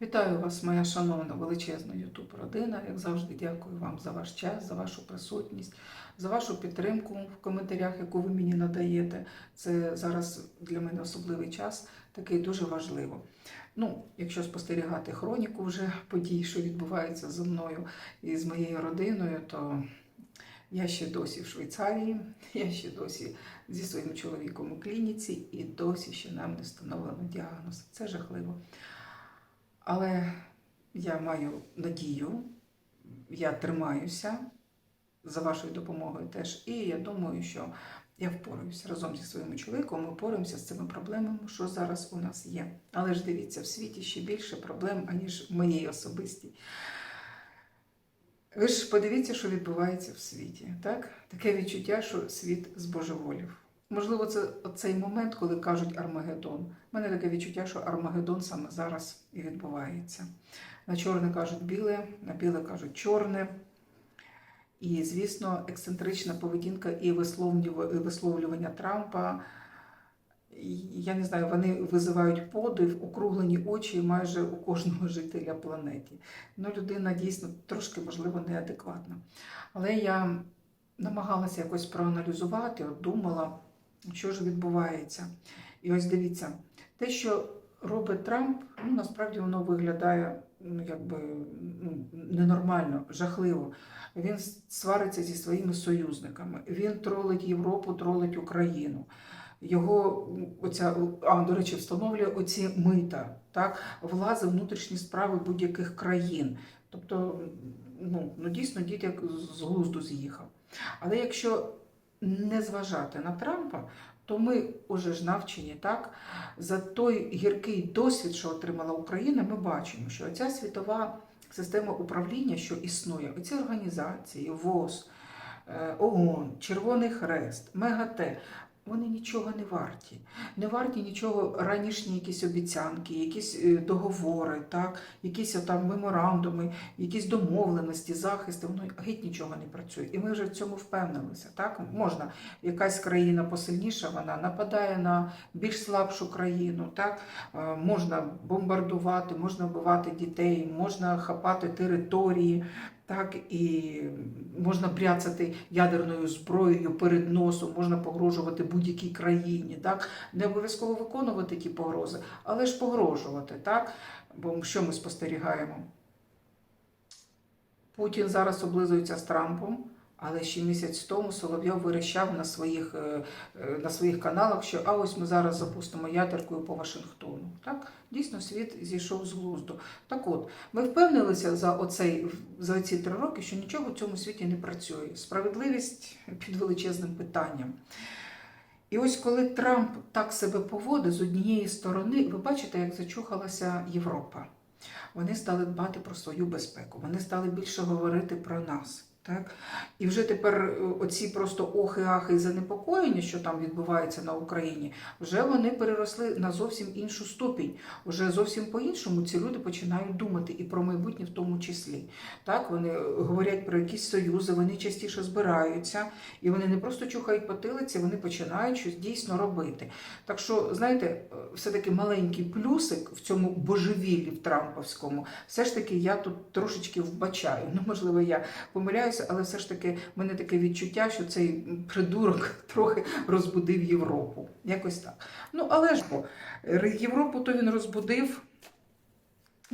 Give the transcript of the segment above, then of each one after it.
Вітаю вас, моя шановна величезна Ютуб родина. Як завжди, дякую вам за ваш час, за вашу присутність, за вашу підтримку в коментарях, яку ви мені надаєте. Це зараз для мене особливий час, такий дуже важливо. Ну, якщо спостерігати хроніку вже подій, що відбуваються зі мною і з моєю родиною, то я ще досі в Швейцарії, я ще досі зі своїм чоловіком у клініці, і досі ще нам не встановлено діагноз. Це жахливо. Але я маю надію, я тримаюся за вашою допомогою теж. І я думаю, що я впораюся разом зі своїм чоловіком. Ми впораємося з цими проблемами, що зараз у нас є. Але ж дивіться, в світі ще більше проблем, аніж в моїй особистій. Ви ж подивіться, що відбувається в світі. Так? Таке відчуття, що світ збожеволів. Можливо, це цей момент, коли кажуть Армагеддон. У мене таке відчуття, що Армагеддон саме зараз і відбувається. На чорне кажуть біле, на біле кажуть чорне. І, звісно, ексцентрична поведінка і висловлювання Трампа. Я не знаю, вони визивають подив, округлені очі майже у кожного жителя планети. Ну, людина дійсно трошки, можливо, неадекватна. Але я намагалася якось проаналізувати, от думала, що ж відбувається. І ось дивіться, те, що робить Трамп, ну насправді воно виглядає ну, якби ну, ненормально, жахливо. Він свариться зі своїми союзниками. Він тролить Європу, тролить Україну. Його оця, а, до речі, встановлює оці мита, так, влази внутрішні справи будь-яких країн. Тобто, ну, ну дійсно дід як з глузду з'їхав. Але якщо не зважати на Трампа, то ми уже ж навчені так. За той гіркий досвід, що отримала Україна, ми бачимо, що ця світова система управління, що існує, оці організації, ВОЗ, е, ООН, Червоний Хрест, МЕГАТЕ, вони нічого не варті. Не варті нічого ранішні якісь обіцянки, якісь е, договори, так, якісь там меморандуми, якісь домовленості, захисти, воно геть нічого не працює. І ми вже в цьому впевнилися. Так? Можна якась країна посильніша, вона нападає на більш слабшу країну, так? Е, можна бомбардувати, можна вбивати дітей, можна хапати території. Так, і можна пряцати ядерною зброєю перед носом, можна погрожувати будь-якій країні. Так? Не обов'язково виконувати ті погрози, але ж погрожувати. Так? Бо що ми спостерігаємо? Путін зараз облизується з Трампом, але ще місяць тому Соловйов вирішав на своїх, е, е, на своїх каналах, що а ось ми зараз запустимо ядеркою по Вашингтону. Так? Дійсно, світ зійшов з глузду. Так от, ми впевнилися за, оцей, за ці три роки, що нічого в цьому світі не працює. Справедливість під величезним питанням. І ось коли Трамп так себе поводить з однієї сторони, ви бачите, як зачухалася Європа. Вони стали дбати про свою безпеку, вони стали більше говорити про нас. Так? І вже тепер е, оці просто охи-ахи і занепокоєння, що там відбувається на Україні, вже вони переросли на зовсім іншу ступінь. Вже зовсім по-іншому ці люди починають думати і про майбутнє в тому числі. Так? Вони е, говорять про якісь союзи, вони частіше збираються, і вони не просто чухають потилиці, вони починають щось дійсно робити. Так що, знаєте, е, все-таки маленький плюсик в цьому божевіллі в Трамповському, все ж таки я тут трошечки вбачаю. Ну, можливо, я помиляюся, але все ж таки в мене таке відчуття, що цей придурок трохи розбудив Європу. Якось так. Ну, але ж бо е, Європу то він розбудив.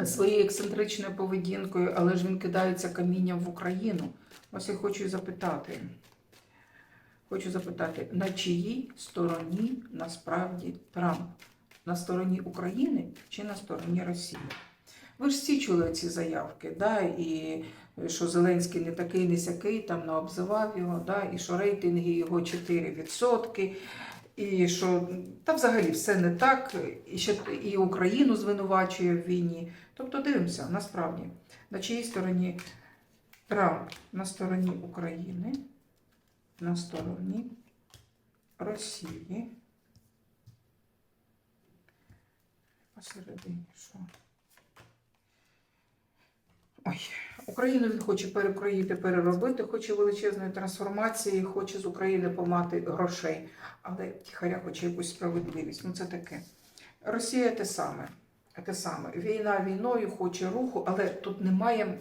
Своєю ексцентричною поведінкою, але ж він кидається камінням в Україну. Ось я хочу запитати. Хочу запитати, на чиїй стороні насправді Трамп? На стороні України чи на стороні Росії? Ви ж всі чули ці заявки, да? і що Зеленський не такий, не сякий, там наобзивав його, да? і що рейтинги його 4%, і що та взагалі все не так, і ще і Україну звинувачує в війні. Тобто дивимося, насправді, на чиїй стороні Трамп на стороні України, на стороні Росії. Посередині що? Ой, Україну він хоче перекроїти, переробити, хоче величезної трансформації, хоче з України помати грошей, але тихаря хоче якусь справедливість. Ну це таке. Росія те саме. те саме. Війна війною хоче руху, але тут немає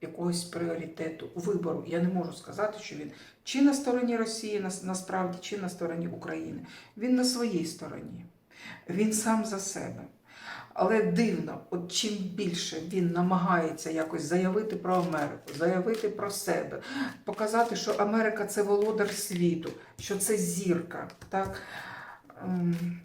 якогось пріоритету, вибору. Я не можу сказати, що він чи на стороні Росії насправді, чи на стороні України. Він на своїй стороні. Він сам за себе. Але дивно, от чим більше він намагається якось заявити про Америку, заявити про себе, показати, що Америка це володар світу, що це зірка. Так? Ем,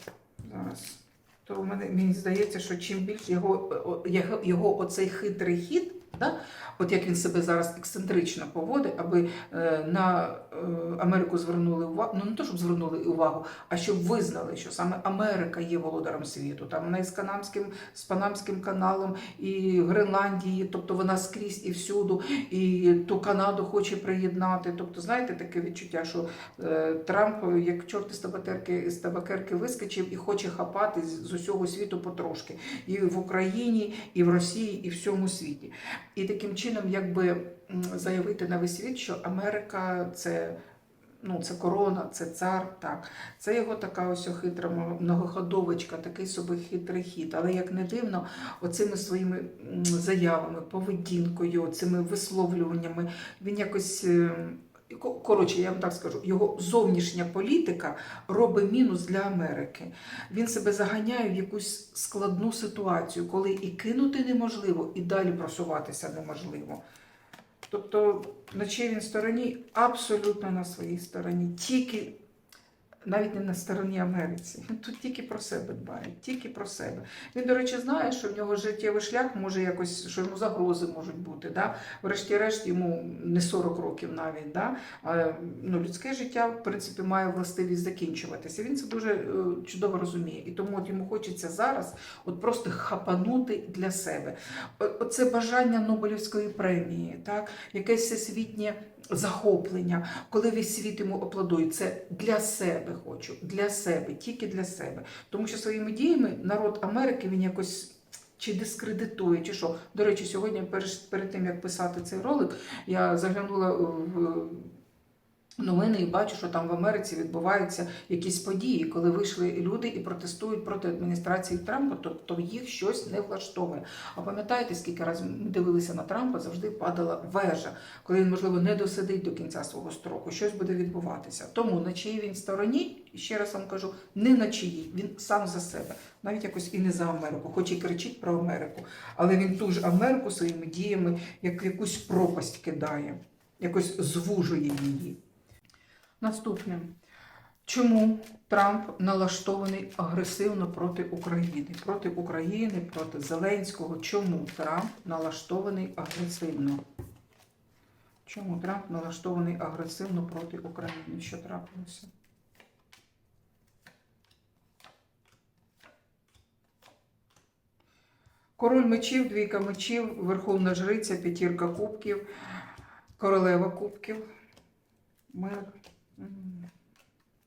зараз. То в мене мені здається, що чим більше його, його, його оцей хитрий хід, да? от як він себе зараз ексцентрично поводить, аби е, на е, Америку звернули увагу, ну не то, щоб звернули увагу, а щоб визнали, що саме Америка є володарем світу. Там вона і з Канамським, з Панамським каналом, і Гренландії, тобто вона скрізь і всюду, і ту Канаду хоче приєднати. Тобто, знаєте, таке відчуття, що е, Трамп, як чорт із табакерки, з табакерки вискочив і хоче хапати з, з усього світу потрошки. І в Україні, і в Росії, і всьому світі. І таким чином, якби заявити на весь світ, що Америка це. Ну, це корона, це цар, так. Це його така ось хитра многоходовочка, такий собі хитрий хід. Але як не дивно, оцими своїми заявами, поведінкою, цими висловлюваннями, він якось. Ко- Коротше, я вам так скажу, його зовнішня політика робить мінус для Америки. Він себе заганяє в якусь складну ситуацію, коли і кинути неможливо, і далі просуватися неможливо. Тобто, на чиїй він стороні? Абсолютно на своїй стороні. Тільки навіть не на стороні Америці. Тут тільки про себе дбає, тільки про себе. Він, до речі, знає, що в нього життєвий шлях може якось, що йому загрози можуть бути. Да? Врешті-решт, йому не 40 років навіть. Да? А, ну, людське життя, в принципі, має властивість закінчуватися. Він це дуже е, чудово розуміє. І тому от йому хочеться зараз от просто хапанути для себе. Оце бажання Нобелівської премії, так? якесь всесвітнє захоплення, коли весь світ йому оплодує, Це для себе хочу, для себе, тільки для себе. Тому що своїми діями народ Америки він якось. Чи дискредитує, чи що. До речі, сьогодні перед, тим, як писати цей ролик, я заглянула в новини і бачу, що там в Америці відбуваються якісь події, коли вийшли люди і протестують проти адміністрації Трампа, тобто їх щось не влаштовує. А пам'ятаєте, скільки разів ми дивилися на Трампа, завжди падала вежа, коли він, можливо, не досидить до кінця свого строку, щось буде відбуватися. Тому на чиїй він стороні, ще раз вам кажу, не на чиїй, він сам за себе, навіть якось і не за Америку, хоч і кричить про Америку, але він ту ж Америку своїми діями як якусь пропасть кидає, якось звужує її. Наступне. Чому Трамп налаштований агресивно проти України? Проти України, проти Зеленського. Чому Трамп налаштований агресивно? Чому Трамп налаштований агресивно проти України? Що трапилося? Король мечів, двійка мечів, Верховна Жриця, п'ятірка кубків, королева кубків, мир,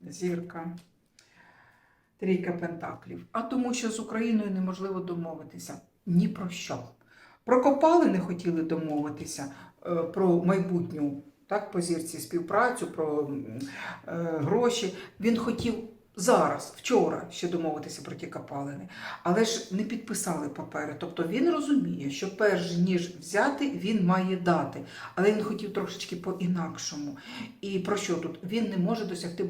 зірка, трійка пентаклів. А тому, що з Україною неможливо домовитися ні про що. Про копали не хотіли домовитися, е, про майбутню так, по зірці співпрацю, про е, гроші. Він хотів зараз, вчора ще домовитися про ті копалини, але ж не підписали папери. Тобто він розуміє, що перш ніж взяти, він має дати. Але він хотів трошечки по-інакшому. І про що тут? Він не може досягти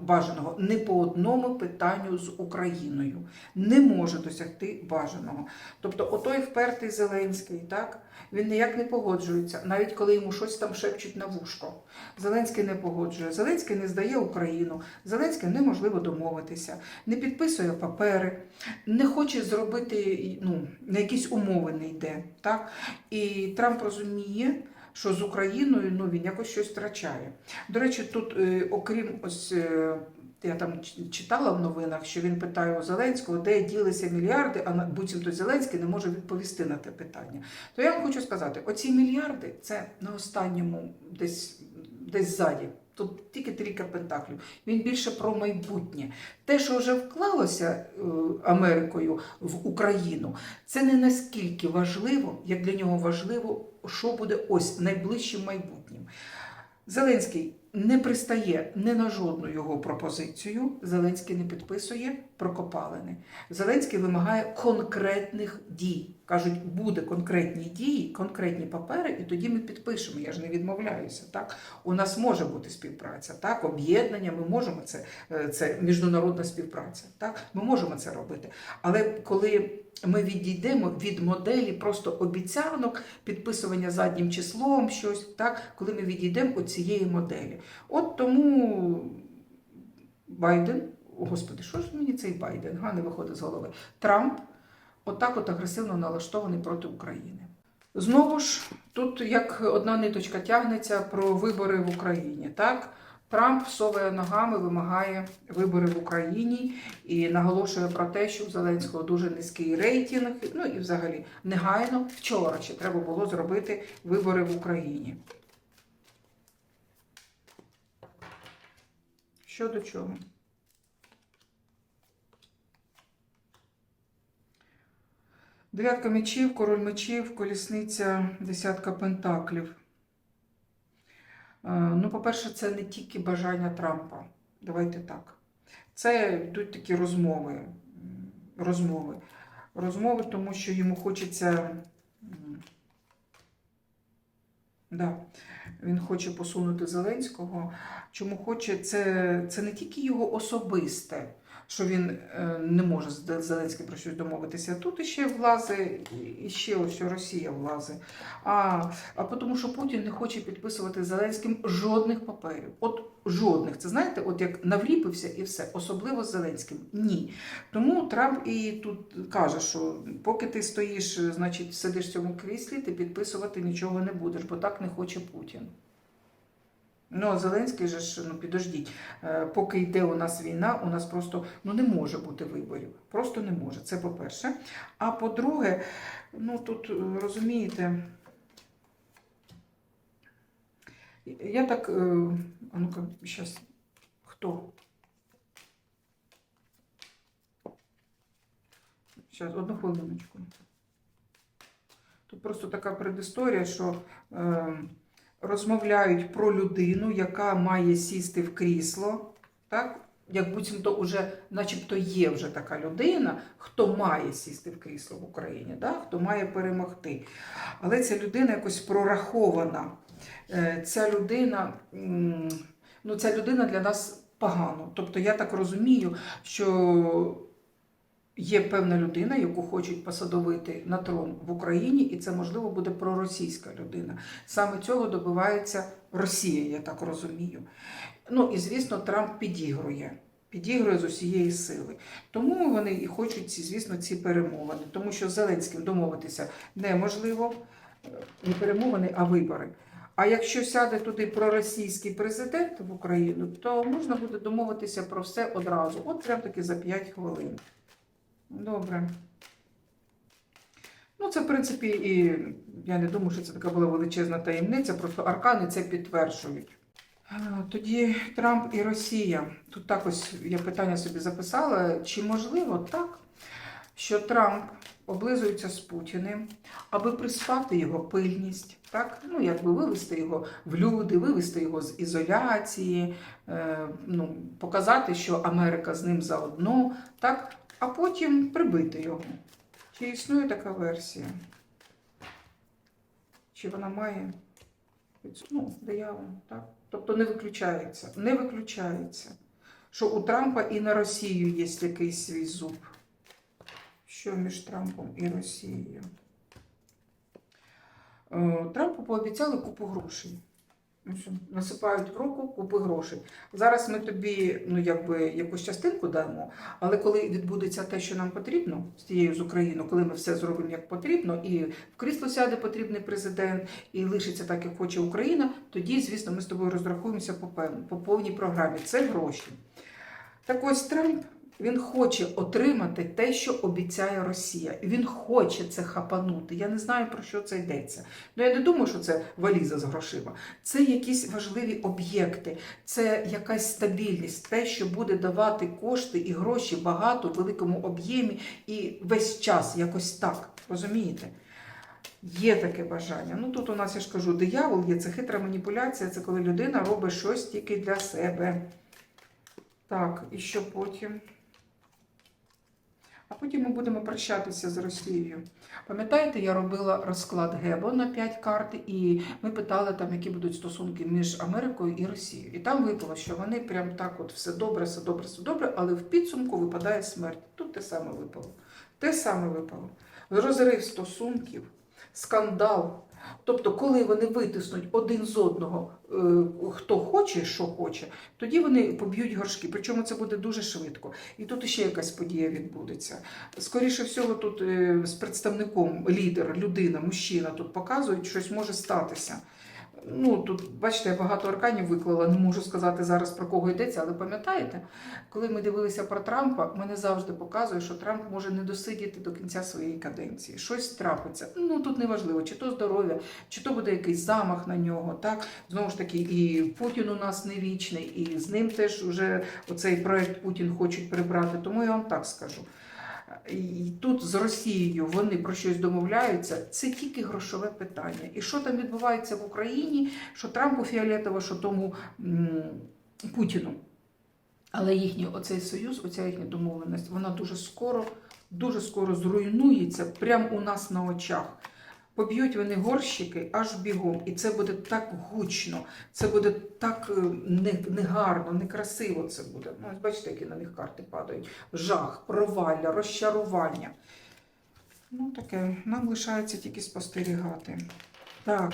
бажаного не по одному питанню з Україною. Не може досягти бажаного. Тобто, отой впертий Зеленський, так? Він ніяк не погоджується, навіть коли йому щось там шепчуть на вушко. Зеленський не погоджує. Зеленський не здає Україну. Зеленський неможливо домовитися, не підписує папери, не хоче зробити ну, на якісь умови не йде. Так? І Трамп розуміє, що з Україною ну, він якось щось втрачає. До речі, тут, е, окрім ось. е, я там читала в новинах, що він питає у Зеленського, де ділися мільярди, а буцімто Зеленський не може відповісти на те питання. То я вам хочу сказати: оці мільярди це на останньому десь, десь ззаді. Тут тільки трійка пентаклів. Він більше про майбутнє. Те, що вже вклалося е, Америкою в Україну, це не наскільки важливо, як для нього важливо, що буде ось найближчим майбутнім. Зеленський не пристає ні на жодну його пропозицію. Зеленський не підписує про копалини. Зеленський вимагає конкретних дій. Кажуть, буде конкретні дії, конкретні папери, і тоді ми підпишемо. Я ж не відмовляюся. Так у нас може бути співпраця, так об'єднання. Ми можемо це, е, це міжнародна співпраця. Так, ми можемо це робити. Але коли ми відійдемо від моделі просто обіцянок, підписування заднім числом, щось так, коли ми відійдемо від цієї моделі. От тому Байден, о, господи, що ж мені цей Байден? Га, не виходить з голови. Трамп отак от агресивно налаштований проти України. Знову ж, тут як одна ниточка тягнеться про вибори в Україні. Так? Трамп соває ногами, вимагає вибори в Україні і наголошує про те, що у Зеленського дуже низький рейтинг. Ну і взагалі негайно вчора ще треба було зробити вибори в Україні. Що до чого? Дев'ятка мечів, король мечів, колісниця, десятка пентаклів. Е, Ну, по-перше, це не тільки бажання Трампа. Давайте так. Це йдуть такі розмови. Розмови. Розмови, тому що йому хочеться. Да, він хоче посунути Зеленського. Чому хоче, це, це не тільки його особисте, що він е, не може з Зеленським про щось домовитися. Тут іще влазить, і ще ось Росія влазить. А, а тому, що Путін не хоче підписувати Зеленським жодних паперів. От жодних. Це знаєте, от як навріпився і все, особливо з Зеленським. Ні. Тому Трамп і тут каже, що поки ти стоїш, значить, сидиш в цьому кріслі, ти підписувати нічого не будеш, бо так не хоче Путін. Ну, Зеленський же ж, ну підождіть, е, поки йде у нас війна, у нас просто ну, не може бути виборів. Просто не може. Це по-перше. А по-друге, ну тут е, розумієте, я так, е, а ну-ка, зараз, хто? Зараз, одну хвилиночку. Тут просто така предісторія, що е, розмовляють про людину, яка має сісти в крісло, так? Як буцімто уже, начебто є вже така людина, хто має сісти в крісло в Україні, так? хто має перемогти. Але ця людина якось прорахована. Е, Ця людина, ну, ця людина для нас погано. Тобто я так розумію, що є певна людина, яку хочуть посадовити на трон в Україні, і це можливо буде проросійська людина. Саме цього добивається Росія, я так розумію. Ну і звісно, Трамп підігрує. Підігрує з усієї сили. Тому вони і хочуть, звісно, ці перемовини. Тому що з Зеленським домовитися неможливо. Е, Не перемовини, а вибори. А якщо сяде туди проросійський президент в Україну, то можна буде домовитися про все одразу. От прям таки за 5 хвилин. Добре. Ну, це, в принципі, і я не думаю, що це така була величезна таємниця, просто аркани це підтверджують. Тоді Трамп і Росія. Тут так ось я питання собі записала, чи можливо так, що Трамп облизується з Путіним, аби приспати його пильність, так? ну, якби вивести його в люди, вивести його з ізоляції, е, ну, показати, що Америка з ним заодно, так? А потім прибити його. Чи існує така версія? Чи вона має ну, диявол, так? Тобто не виключається. Не виключається, що у Трампа і на Росію є якийсь свій зуб. Що між Трампом і Росією? Е, Трампу пообіцяли купу грошей. Ну, Насипають в руку купи грошей. Зараз ми тобі ну, якби, якусь частинку дамо, але коли відбудеться те, що нам потрібно з тією з Україною, коли ми все зробимо як потрібно, і в крісло сяде потрібний президент, і лишиться так, як хоче Україна, тоді, звісно, ми з тобою розрахуємося по, по повній програмі. Це гроші. Так ось Трамп він хоче отримати те, що обіцяє Росія. Він хоче це хапанути. Я не знаю, про що це йдеться. Ну я не думаю, що це валіза з грошима. Це якісь важливі об'єкти, це якась стабільність, те, що буде давати кошти і гроші багато в великому об'ємі і весь час якось так. Розумієте? Є таке бажання. Ну тут у нас, я ж кажу, диявол є, це хитра маніпуляція, це коли людина робить щось тільки для себе. Так, і що потім? А потім ми будемо прощатися з Росією. Пам'ятаєте, я робила розклад Гебо на 5 карт, і ми питали там, які будуть стосунки між Америкою і Росією. І там випало, що вони прям так, от все добре, все добре, все добре, але в підсумку випадає смерть. Тут те саме випало. Те саме випало. Розрив стосунків, скандал. Тобто, коли вони витиснуть один з одного, е, хто хоче, що хоче, тоді вони поб'ють горшки. Причому це буде дуже швидко. І тут ще якась подія відбудеться. Скоріше всього, тут е, з представником лідер, людина, мужчина тут показують, щось може статися. Ну, тут, бачите, я багато арканів виклала, не можу сказати зараз про кого йдеться, але пам'ятаєте, коли ми дивилися про Трампа, мене завжди показує, що Трамп може не досидіти до кінця своєї каденції. Щось трапиться. Ну тут не важливо, чи то здоров'я, чи то буде якийсь замах на нього. Так знову ж таки, і Путін у нас не вічний, і з ним теж вже оцей проект Путін хочуть прибрати. Тому я вам так скажу. І тут з Росією вони про щось домовляються, це тільки грошове питання. І що там відбувається в Україні, що Трампу фіолетово, що тому Путіну. Але їхній оцей союз, оця їхня домовленість, вона дуже скоро, дуже скоро зруйнується прямо у нас на очах. Поб'ють вони горщики аж бігом, і це буде так гучно, це буде так е, негарно, некрасиво це буде. Ну, бачите, які на них карти падають. Жах, провалля, розчарування. Ну, таке, нам лишається тільки спостерігати. Так.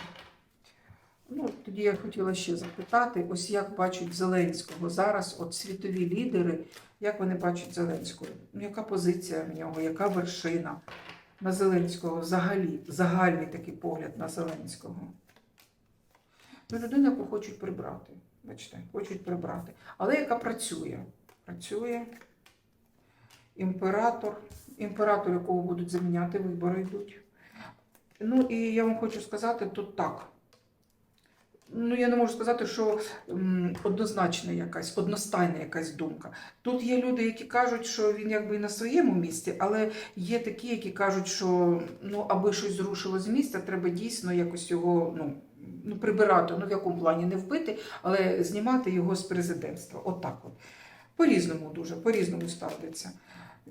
Ну, тоді я хотіла ще запитати, ось як бачать Зеленського зараз, от світові лідери, як вони бачать Зеленського? Ну, яка позиція в нього, яка вершина на Зеленського взагалі, загальний такий погляд на Зеленського? Ну, людина, яку хочуть прибрати. Бачите, хочуть прибрати. Але яка працює? Працює імператор, імператор, якого будуть заміняти, вибори йдуть. Ну і я вам хочу сказати, тут так. Ну, я не можу сказати, що однозначна якась, одностайна якась думка. Тут є люди, які кажуть, що він якби і на своєму місці, але є такі, які кажуть, що ну, аби щось зрушило з місця, треба дійсно якось його ну, ну, прибирати. Ну, в якому плані не вбити, але знімати його з президентства. Отак от. По-різному дуже, по-різному ставляться.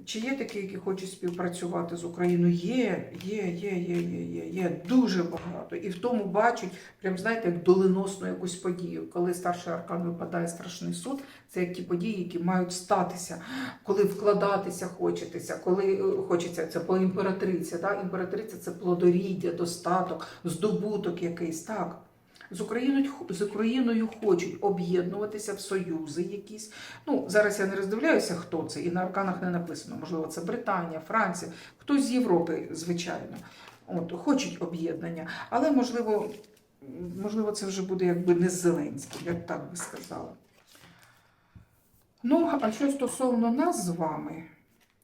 Чи є такі, які хочуть співпрацювати з Україною? Є, є, є, є, є, є, є дуже багато. І в тому бачать, прям знаєте, як доленосну якусь подію. Коли старший аркан випадає страшний суд, це як ті події, які мають статися, коли вкладатися хочетеся, коли е, хочеться це по імператриці. Да? Імператриця це плодоріддя, достаток, здобуток якийсь. Так. З Україною, з Україною хочуть об'єднуватися в союзи якісь. Ну, зараз я не роздивляюся, хто це, і на арканах не написано. Можливо, це Британія, Франція, хтось з Європи, звичайно. От, хочуть об'єднання. Але, можливо, можливо, це вже буде якби не Зеленським, я так би сказала. Ну, а що стосовно нас з вами,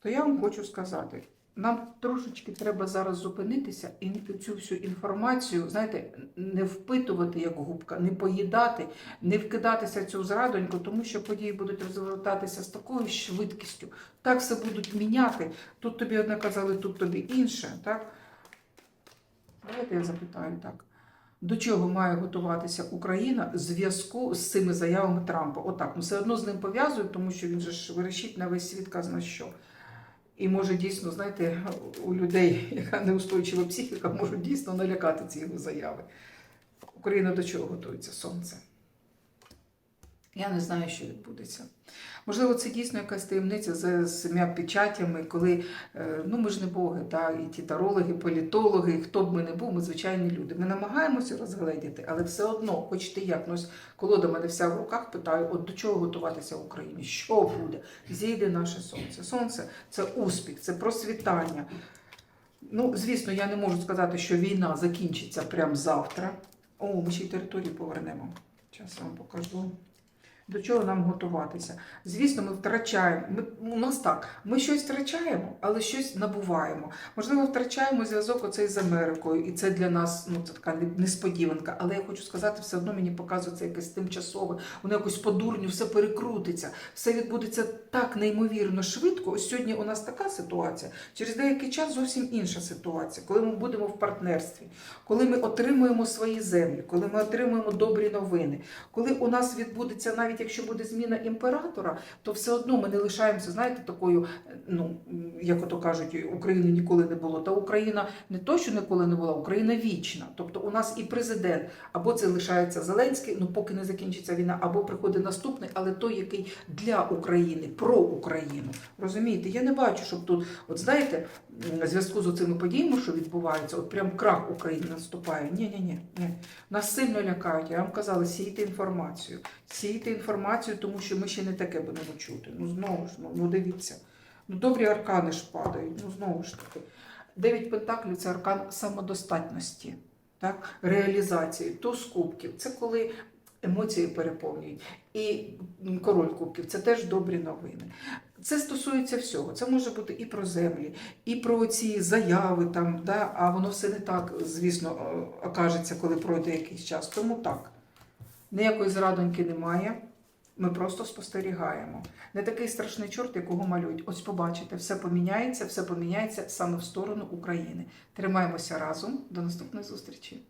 то я вам хочу сказати. Нам трошечки треба зараз зупинитися і цю всю інформацію, знаєте, не впитувати як губка, не поїдати, не вкидатися цю зрадоньку, тому що події будуть розвертатися з такою швидкістю. Так все будуть міняти. Тут тобі одне казали, тут тобі інше. Так? Давайте я запитаю так. До чого має готуватися Україна в зв'язку з цими заявами Трампа? Отак, ну все одно з ним пов'язують, тому що він же ж вирішить на весь світ казна що. І може дійсно, знаєте, у людей, яка неустойчива психіка, можуть дійсно налякати ці заяви. Україна до чого готується сонце? Я не знаю, що відбудеться. Можливо, це дійсно якась таємниця з семя печатями, коли е, ну ми ж не боги, да, і ті тарологи, політологи, хто б ми не був, ми звичайні люди. Ми намагаємося розгледіти, але все одно, хочете як, ну, колода мене вся в руках, питаю, от до чого готуватися в Україні? Що буде? Зійде наше сонце. Сонце це успіх, це просвітання. Ну, звісно, я не можу сказати, що війна закінчиться прямо завтра. О, ми ще й територію повернемо. Зараз вам покажу. До чого нам готуватися? Звісно, ми втрачаємо. Ми, у нас так, ми щось втрачаємо, але щось набуваємо. Можливо, втрачаємо зв'язок оцей з Америкою, і це для нас ну, це така несподіванка. Але я хочу сказати, все одно мені показується якесь тимчасове, воно якось по дурню все перекрутиться, все відбудеться так неймовірно швидко. Ось сьогодні у нас така ситуація. Через деякий час зовсім інша ситуація, коли ми будемо в партнерстві, коли ми отримуємо свої землі, коли ми отримуємо добрі новини, коли у нас відбудеться, навіть якщо буде зміна імператора, то все одно ми не лишаємося, знаєте, такою, ну як ото кажуть, України ніколи не було. Та Україна не то, що ніколи не була, Україна вічна. Тобто у нас і президент, або це лишається Зеленський, ну поки не закінчиться війна, або приходить наступний, але той, який для України, про Україну. Розумієте, я не бачу, щоб тут, от знаєте, в зв'язку з цими подіями, що відбуваються, от прям крах України наступає. Ні, ні, ні, ні. Нас сильно лякають. Я вам казала, сійте інформацію. Сійте інформацію, тому що ми ще не таке будемо чути. Ну знову ж, ну, ну дивіться. Ну добрі аркани ж падають. Ну знову ж таки. Дев'ять пентаклів це аркан самодостатності, так? реалізації, туз кубків. Це коли емоції переповнюють. І король кубків це теж добрі новини. Це стосується всього. Це може бути і про землі, і про ці заяви там, да? а воно все не так, звісно, е, окажеться, коли пройде якийсь час. Тому так. Ніякої зрадоньки немає. Ми просто спостерігаємо. Не такий страшний чорт, якого малюють. Ось побачите, все поміняється, все поміняється саме в сторону України. Тримаємося разом. До наступної зустрічі.